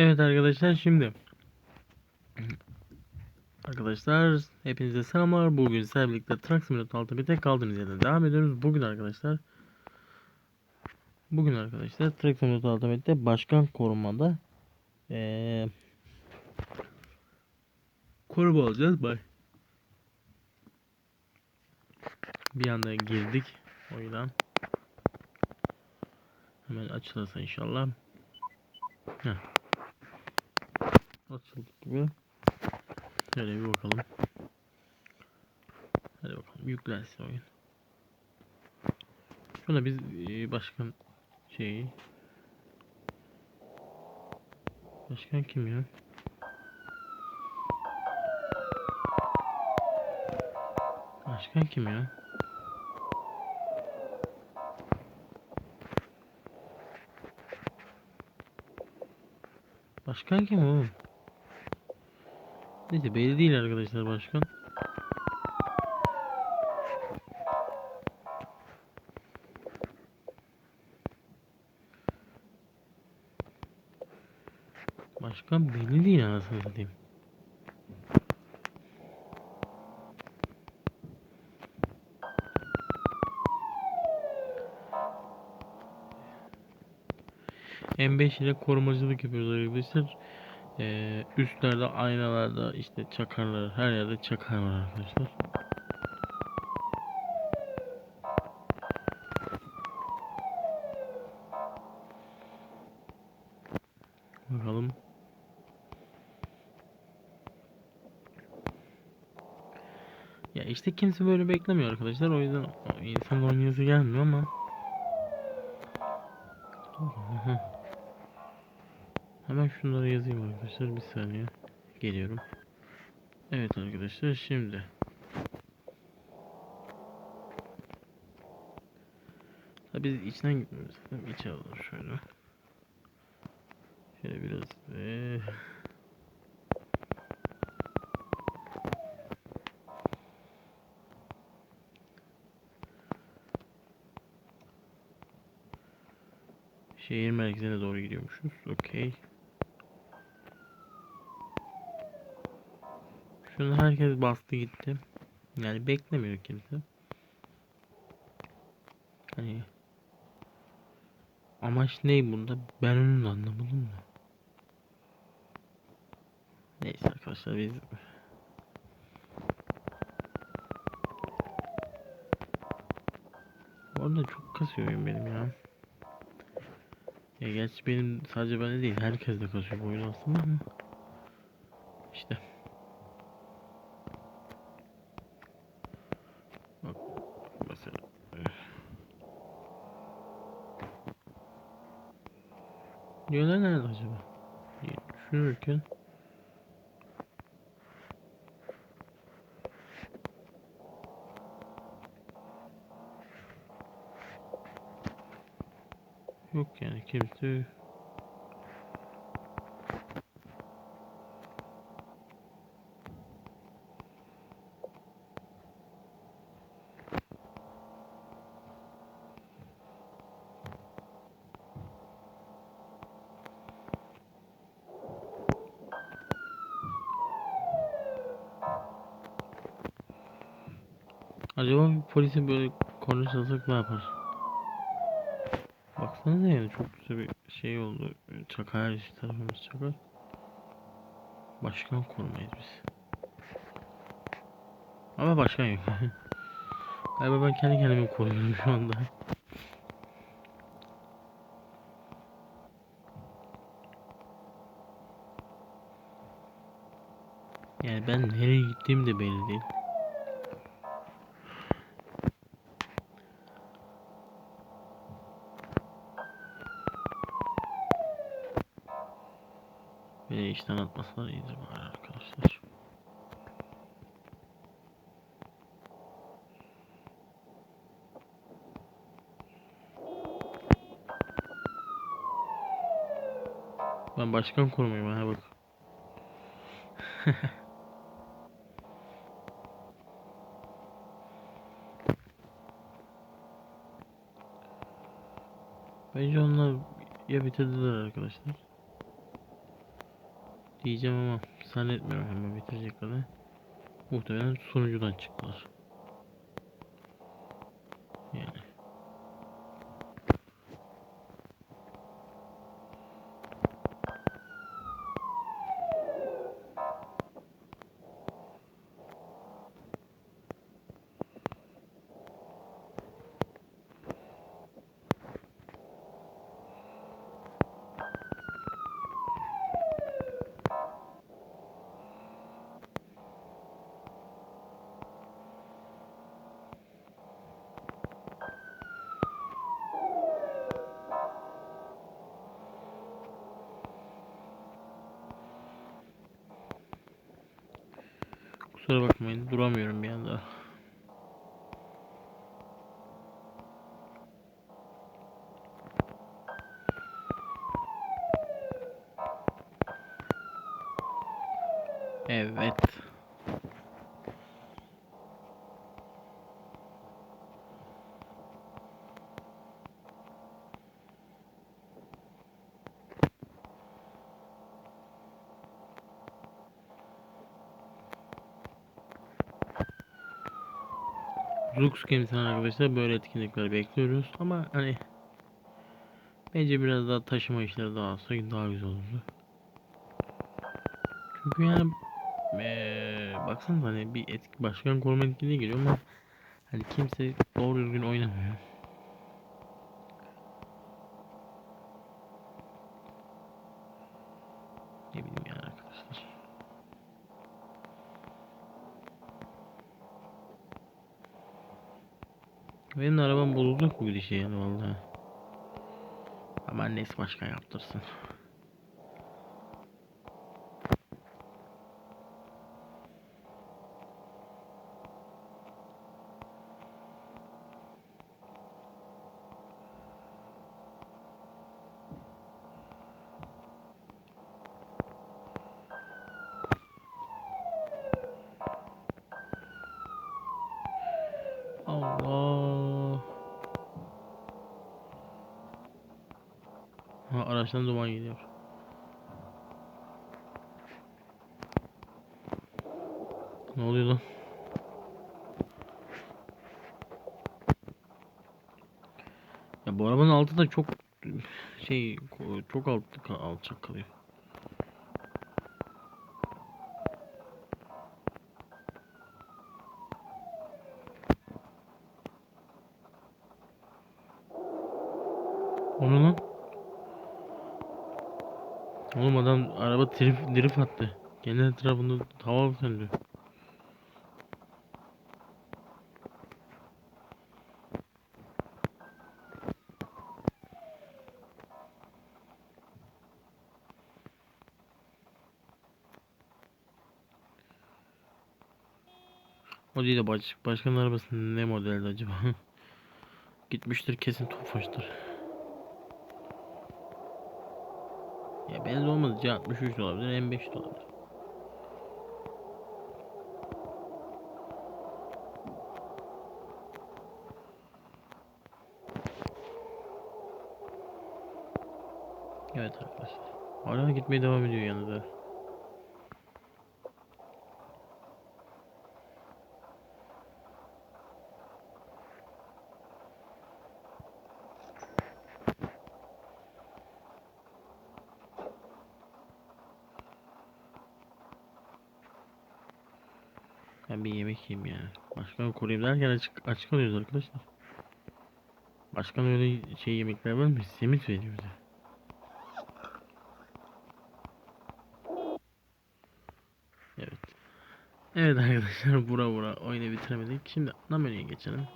Evet arkadaşlar şimdi Arkadaşlar hepinize selamlar. Bugün sizlerle birlikte Truck Simulator 6 bir tek kaldığımız yerden devam ediyoruz. Bugün arkadaşlar Bugün arkadaşlar Truck Simulator 6 birlikte başkan korumada ee, koruma olacağız. Bay. Bir anda girdik. O yüzden hemen açılırsa inşallah. Heh. Açıldık gibi. Şöyle bir bakalım. Hadi bakalım yüklensin oyun. Şuna biz e, başkan şeyi Başkan kim ya? Başkan kim ya? Başkan kim oğlum? Neyse belli değil arkadaşlar başkan. Başkan belli değil anasını satayım. M5 ile korumacılık yapıyoruz arkadaşlar. Ee, üstlerde aynalarda işte çakarlar her yerde çakar var arkadaşlar. Bakalım. Ya işte kimse böyle beklemiyor arkadaşlar. O yüzden insan oynayası gelmiyor ama. Hemen şunları yazayım arkadaşlar. Bir saniye. Geliyorum. Evet arkadaşlar şimdi. Tabii biz içten gitmemiz lazım. İçe alalım şöyle. Şöyle biraz ve Şehir merkezine doğru gidiyormuşuz. Okey. Şunu herkes bastı gitti. Yani beklemiyor kimse. Hani amaç ne bunda? Ben onu da anlamadım da. Neyse arkadaşlar biz Bu arada çok kasıyor benim ya. Ya gerçi benim sadece bende değil herkes de kasıyor bu oyun aslında ama işte. Bak mesela. Yöne nerede acaba? diye Düşünürken Yok yani kimse Acaba bir polise böyle konuşsak ne yapar? Baksanıza yani çok güzel bir şey oldu. Çakar işte tarafımız çakar. Başkan korumayız biz. Ama başkan yok. Galiba ben kendi kendimi koruyorum şu anda. Yani ben nereye gittiğim de belli değil. Beni işten atmasalar iyidir bari arkadaşlar. Ben başkan korumayayım ha bak. Bence onlar ya bitirdiler arkadaşlar. Diyeceğim ama zannetmiyorum hemen bitireceklerini. Muhtemelen sunucudan çıktılar. Yani. Kusura bakmayın duramıyorum bir anda. Evet. Zux gemisinden arkadaşlar böyle etkinlikler bekliyoruz ama hani bence biraz daha taşıma işleri daha olsa daha güzel olurdu. Çünkü yani eee baksanıza hani bir etki başkan koruma etkinliği geliyor ama hani kimse doğru düzgün oynamıyor. Ne bileyim yani arkadaşlar. Benim de arabam bozulacak bu gidişe yani vallahi. Ama annesi başkan yaptırsın. Allah. Ha, araçtan duman geliyor. Ne oluyor lan? Ya bu arabanın altı da çok şey çok alt, alçak kalıyor. Onu lan. Oğlum adam araba drift, drift attı. Kendi etrafında hava söndü. O değil de baş, başkanın arabası ne modeldi acaba? Gitmiştir kesin Tofaş'tır. Ya benz olmadı C63 de olabilir M5 de olabilir. Evet arkadaşlar. Hala gitmeye devam ediyor yanında. Ben bir yemek yiyeyim ya. Başkanı koruyayım derken açık, açık alıyoruz arkadaşlar. Başkan öyle şey yemekler vermiyor. Simit veriyor bize. Evet. Evet arkadaşlar bura bura oyunu bitiremedik. Şimdi ana menüye geçelim.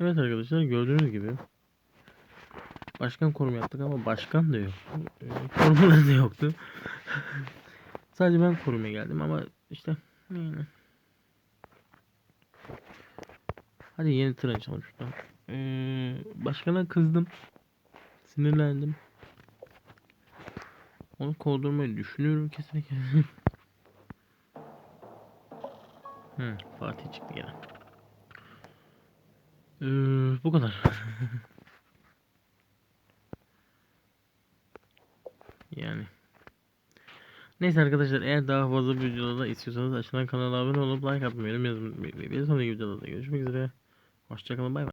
Evet arkadaşlar gördüğünüz gibi Başkan korumu yaptık ama başkan da yok. Korumalar da yoktu. Sadece ben korumaya geldim ama işte yani. Hadi yeni tır açalım şuradan. Ee, başkana kızdım. Sinirlendim. Onu kovdurmayı düşünüyorum kesinlikle. Hı, Fatih çıktı gene. Ee, bu kadar. Yani. Neyse arkadaşlar eğer daha fazla videoda istiyorsanız aşağıdan kanala abone olup like atmayı, yazmayı. Bir sonraki videoda görüşmek üzere. Hoşçakalın bay bay.